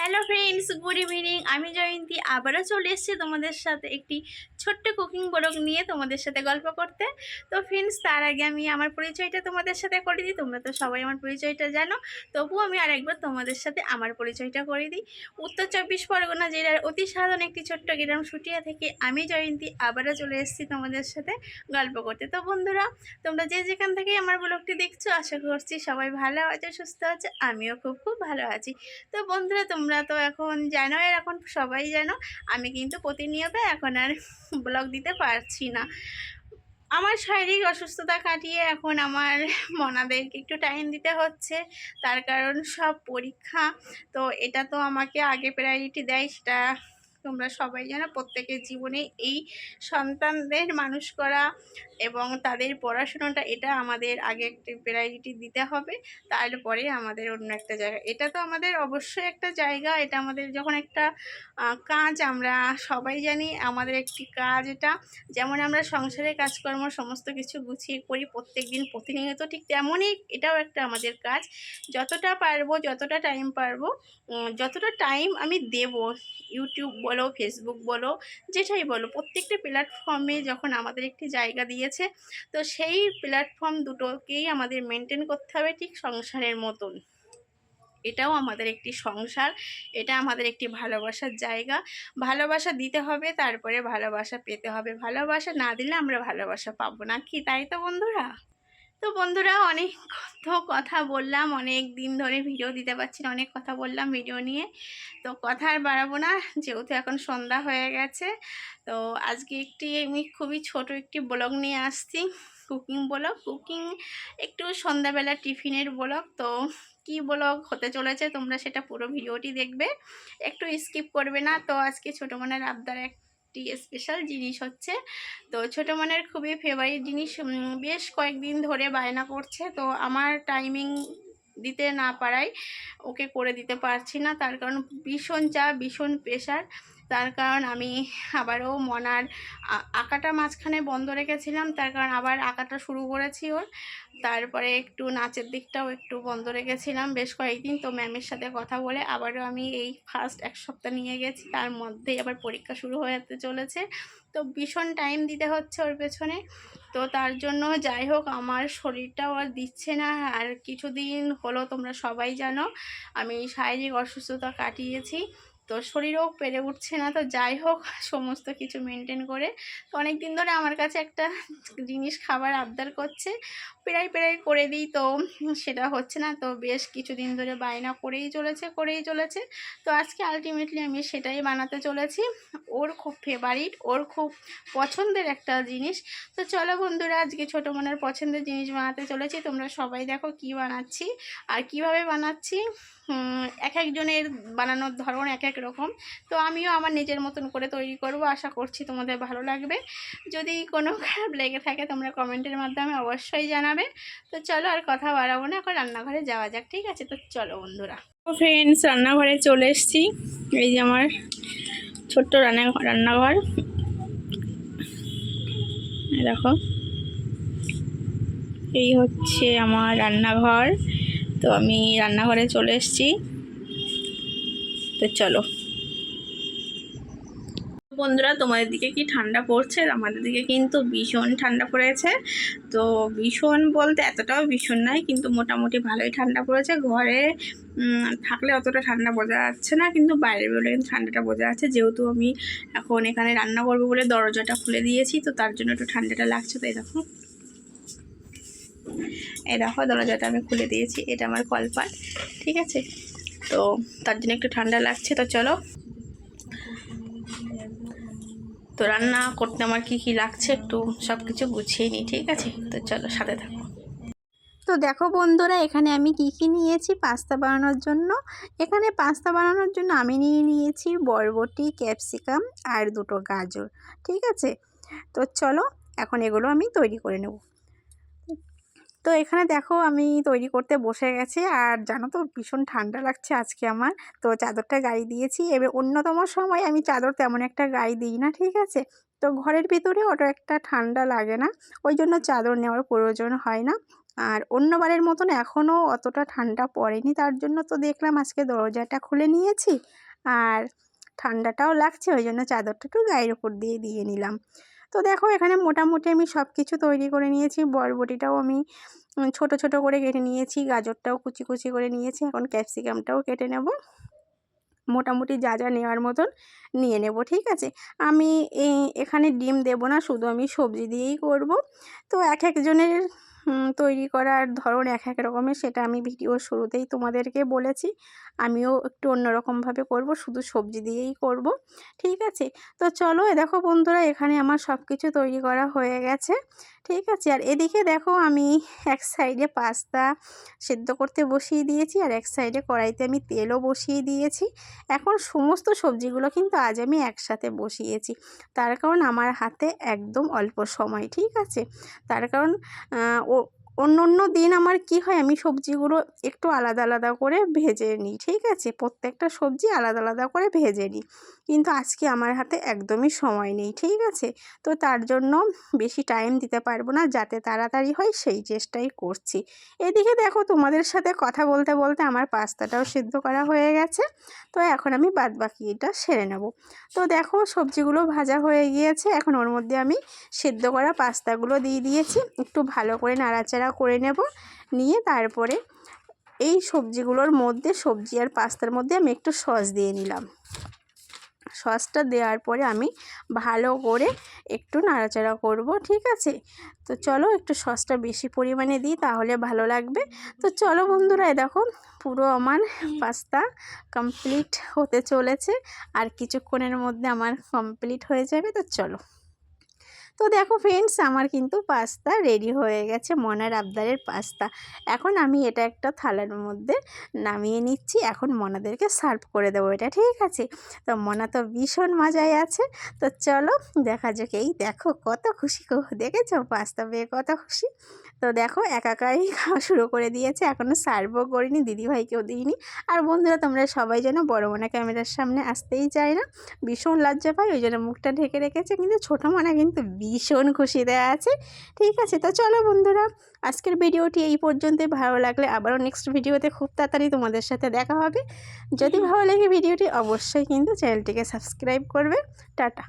Hello friends good evening আমি জয়ন্তী। আবারও চলে এসেছি তোমাদের সাথে একটি ছোট্ট কুকিং ব্লগ নিয়ে তোমাদের সাথে গল্প করতে। তো ফ্রেন্ডস তার আগে আমি আমার পরিচয়টা তোমাদের সাথে করে দিই। তোমরা তো সবাই আমার পরিচয়টা জানো। তবুও আমি আরেকবার তোমাদের সাথে আমার পরিচয়টা করে দিই। উত্তর চব্বিশ পরগনা জেলার অতি সাধারণ একটি ছোট্ট গ্রাম সুটিয়া থেকে আমি জয়ন্তী আবারও চলে এসেছি তোমাদের সাথে গল্প করতে। তো বন্ধুরা, তোমরা যে যেখান থেকে আমার ব্লগটি দেখছ, আশা করছি সবাই ভালো আছে, সুস্থ আছে, আমিও খুব খুব ভালো আছি। তো বন্ধুরা, তোমরা তো এখন জানো, আর এখন সবাই জানো, আমি কিন্তু প্রতিনিয়ত এখন আর ব্লগ দিতে পারছি না। আমার শারীরিক অসুস্থতা কাটিয়ে এখন আমার মনাদেরকে একটু টাইম দিতে হচ্ছে, তার কারণ সব পরীক্ষা, তো এটা তো আমাকে আগে প্রায়োরিটি দেয়, সেটা তোমরা সবাই জানো প্রত্যেকের জীবনে এই সন্তানদের মানুষ করা এবং তাদের পড়াশোনাটা, এটা আমাদের আগে একটি প্রায়োরিটি দিতে হবে। তারপরে আমাদের অন্য একটা জায়গা। এটা তো আমাদের অবশ্যই একটা জায়গা। এটা আমাদের যখন একটা কাজ আমরা সবাই জানি আমাদের একটি কাজ এটা। যেমন আমরা সংসারের কাজকর্ম সমস্ত কিছু গুছিয়ে করি প্রত্যেক দিন প্রতিনিয়ত ঠিক তেমনই এটাও একটা আমাদের কাজ। যতটা পারব, যতটা টাইম পারব যতটা টাইম আমি দেব ইউটিউব বলো ফেসবুক বলো, যেটাই বলো, প্রত্যেকটা প্ল্যাটফর্মে যখন আমাদের একটি জায়গা দিয়েছে, তো সেই প্ল্যাটফর্ম দুটোকেই আমাদের মেনটেন করতে হবে ঠিক সংসারের মতন। এটাও আমাদের একটি সংসার, এটা আমাদের একটি ভালোবাসার জায়গা। ভালোবাসা দিতে হবে, তারপরে ভালোবাসা পেতে হবে। ভালোবাসা না দিলে আমরা ভালোবাসা পাবো না। কি তাই তো বন্ধুরা? তো বন্ধুরা অনেক তো কথা বললাম, অনেক দিন ধরে ভিডিও দিতে পারছি না, অনেক কথা বললাম ভিডিও নিয়ে। তো কথা আর বাড়াবো না, যেহেতু এখন সন্ধ্যা হয়ে গেছে, তো আজকে একটি আমি খুবই ছোট একটি ব্লগ নিয়ে আসছি কুকিং ব্লগ। কুকিং একটু সন্ধ্যাবেলা টিফিনের ব্লগ, তো কি ব্লগ হতে চলেছে তোমরা সেটা পুরো ভিডিওটি দেখবে। একটু স্কিপ করবে না, তো আজকে ছোটো মনের আবদার একটি স্পেশাল জিনিস হচ্ছে। তো ছোটো মনের খুবই ফেভারিট জিনিস বেশ কয়েকদিন ধরে বায়না করছে। তো আমার টাইমিং দিতে না পারায় ওকে করে দিতে পারছি না। তার কারণ ভীষণ চা ভীষণ প্রেশার তার কারণ আমি আবারও মনার আঁকাটা মাঝখানে বন্ধ রেখেছিলাম, তার কারণ আবার আঁকাটা শুরু করেছি ওর। তারপরে একটু নাচের দিকটাও একটু বন্ধ রেখেছিলাম বেশ কয়েকদিন, তো ম্যামের সাথে কথা বলে আবারও আমি এই ফার্স্ট এক সপ্তাহ নিয়ে গেছি, তার মধ্যেই আবার পরীক্ষা শুরু হয়ে চলেছে। তো ভীষণ টাইম দিতে হচ্ছে ওর পেছনে। তো তার জন্য যাই হোক, আমার শরীরটাও আর দিচ্ছে না, আর কিছুদিন হলো তোমরা সবাই জানো, আমি শারীরিক অসুস্থতা কাটিয়েছি। তো শরীরও পেরে উঠছে না, তো যাই হোক, সমস্ত কিছু মেনটেন করে। তো অনেক দিন ধরে আমার কাছে একটা জিনিস খাবার আবদার করছে, প্রায় প্রায় করে দিই তো, সেটা হচ্ছে না, তো বেশ কিছুদিন ধরে বায়না করেই চলেছে করেই চলেছে। তো আজকে আলটিমেটলি আমি সেটাই বানাতে চলেছি। ওর খুব ফেভারিট ওর খুব পছন্দের একটা জিনিস। তো চলো বন্ধুরা, আজকে ছোটো মনের পছন্দের জিনিস বানাতে চলেছি। তোমরা সবাই দেখো কি বানাচ্ছি আর কীভাবে বানাচ্ছি। এক একজনের বানানোর ধরন, এক এক রকম তো আমিও আমার নিজের মতন করে তৈরি করব, আশা করছি তোমাদের ভালো লাগবে। যদি কোনো খারাপ লেগে থাকে তোমরা কমেন্টের মাধ্যমে অবশ্যই জানাবে। তো চলো আর কথা বাড়াবো না, এখন রান্নাঘরে যাওয়া যাক, ঠিক আছে? তো চলো বন্ধুরা। ফ্রেন্ডস রান্নাঘরে চলে এসেছি। এই যে আমার ছোট্ট রান্না, রান্নাঘর। দেখো। এই হচ্ছে আমার রান্নাঘর। তো আমি রান্নাঘরে চলে এসেছি। তো চলো। বন্ধুরা, তোমাদের দিকে কি ঠান্ডা পড়ছে? আমাদের দিকে কিন্তু ভীষণ ঠান্ডা পড়েছে। তো ভীষণ বলতে এতটাও ভীষণ নয় কিন্তু মোটামুটি ভালোই ঠান্ডা পড়েছে। ঘরে থাকলে অতটা ঠান্ডা বোঝা যাচ্ছে না, কিন্তু বাইরে বেরোলে কিন্তু ঠান্ডাটা বোঝা যাচ্ছে। যেহেতু আমি এখন এখানে রান্না করব বলে দরজাটা খুলে দিয়েছি, তো তার জন্য একটু ঠান্ডাটা লাগছে, তো দেখো। এই দেখো, দরজাটা আমি খুলে দিয়েছি। এটা আমার কলপাট, ঠিক আছে? তো তার জন্য একটু ঠান্ডা লাগছে, তো চলো। তো রান্না করতে আমার কি কি লাগছে একটু সব কিছু গুছিয়ে নিই, ঠিক আছে? তো চলো সাথে থাকো। তো দেখো বন্ধুরা, এখানে আমি কি কি নিয়েছি পাস্তা বানানোর জন্য। এখানে পাস্তা বানানোর জন্য আমি নিয়ে নিয়েছি বরবটি, ক্যাপসিকাম আর দুটো গাজর, ঠিক আছে? তো চলো, এখন এগুলো আমি তৈরি করে নেব। তো এখানে দেখো আমি তৈরি করতে বসে গেছি। আর জানো তো ভীষণ ঠান্ডা লাগছে আজকে আমার। তো চাদরটা গায়ে দিয়েছি। এবার অন্যতম সময় আমি চাদর তেমন একটা গায়ে দিই না, ঠিক আছে? তো ঘরের ভিতরে ওটা একটা ঠান্ডা লাগে না। ওই জন্য চাদর নেওয়ার প্রয়োজন হয় না। আর অন্যবারের মতন এখনও অতটা ঠান্ডা পড়েনি। তার জন্য তো দেখলাম আজকে দরজাটা খুলে নিয়েছি। আর ঠান্ডাটাও লাগছে, ওই জন্য চাদরটা একটু গায়ের উপর দিয়ে দিয়ে নিলাম। তো দেখো এখানে মোটামুটি আমি সব কিছু তৈরি করে নিয়েছি। বরবটিটাও আমি ছোট ছোট করে কেটে নিয়েছি, গাজরটাও কুচি কুচি করে নিয়েছি, এখন ক্যাপসিকামটাও কেটে নেব। মোটামুটি যা যা নেওয়ার মতন নিয়ে নেব, ঠিক আছে? আমি এখানে ডিম দেব না, শুধু আমি সবজি দিয়েই করব। তো এক একজনের তৈরি করার ধরন এক এক রকমের সেটা আমি ভিডিও শুরুতেই তোমাদেরকে বলেছি। আমিও একটু অন্যরকমভাবে করব, শুধু সবজি দিয়েই করব, ঠিক আছে? তো চলো দেখো বন্ধুরা, এখানে আমার সব কিছু তৈরি করা হয়ে গেছে, ঠিক আছে? আর এদিকে দেখো আমি এক সাইডে পাস্তা সেদ্ধ করতে বসিয়ে দিয়েছি, আর এক সাইডে কড়াইতে আমি তেলও বসিয়ে দিয়েছি। এখন সমস্ত সবজিগুলো কিন্তু আজ আমি একসাথে বসিয়েছি। তার কারণ আমার হাতে একদম অল্প সময়, ঠিক আছে? তার কারণ ও অন্য অন্য দিন আমার কি হয়, আমি সবজিগুলো একটু আলাদা আলাদা করে ভেজে নিই, ঠিক আছে? প্রত্যেকটা সবজি আলাদা আলাদা করে ভেজে নিই। কিন্তু আজকে আমার হাতে একদমই সময় নেই, ঠিক আছে? তো তার জন্য বেশি টাইম দিতে পারব না, যাতে তাড়াতাড়ি হয় সেই চেষ্টাই করছি। এদিকে দেখো, তোমাদের সাথে কথা বলতে বলতে আমার পাস্তাটাও সিদ্ধ করা হয়ে গেছে। তো এখন আমি বাদ বাকিটা সেরে নেব। তো দেখো, সবজিগুলো ভাজা হয়ে গিয়েছে। এখন ওর মধ্যে আমি সেদ্ধ করা পাস্তাগুলো দিয়ে দিয়েছি। একটু ভালো করে নাড়াচাড়া করে নেব। নিয়ে তারপরে এই সবজিগুলোর মধ্যে সবজি আর পাস্তার মধ্যে আমি একটু সস দিয়ে নিলাম। সসটা দেওয়ার পরে আমি ভালো করে একটু নাড়াচাড়া করব, ঠিক আছে? তো চলো একটু সসটা বেশি পরিমাণে দিই তাহলে ভালো লাগবে। তো চলো বন্ধুরা দেখো পুরো আমার পাস্তা কমপ্লিট হতে চলেছে। আর কিছুক্ষণের মধ্যে আমার কমপ্লিট হয়ে যাবে, তো চলো। তো দেখো ফ্রেন্ডস আমার কিন্তু পাস্তা রেডি হয়ে গেছে, মনার আবদারের পাস্তা এখন আমি এটা একটা থালার মধ্যে নামিয়ে নিচ্ছি, এখন মনাদেরকে সার্ভ করে দেবো এটা, ঠিক আছে? তো মনা তো ভীষণ মজায় আছে, তো চলো দেখা যাক, এই দেখো কত খুশি দেখেছ? পাস্তা পেয়ে কত খুশি। তো দেখো একাকারই খাওয়া শুরু করে দিয়েছে এখনও সার্ভও করিনি, দিদিভাইকেও দিইনি। আর বন্ধুরা, তোমরা সবাই যেন বড় মনা ক্যামেরার সামনে আসতেই চায় না। ভীষণ লজ্জা পায়, ওই জন্য মুখটা ঢেকে রেখেছে, কিন্তু ছোটো মনা কিন্তু ভীষণ খুশি খুশিতে আছে। ঠিক আছে তো চলো বন্ধুরা আজকের ভিডিওটি এই পর্যন্তই। ভালো লাগলে আবারও নেক্সট ভিডিওতে খুব তাড়াতাড়ি তোমাদের সাথে দেখা হবে। যদি ভালো লাগে ভিডিওটি অবশ্যই কিন্তু চ্যানেলটিকে সাবস্ক্রাইব করবে। টাটা।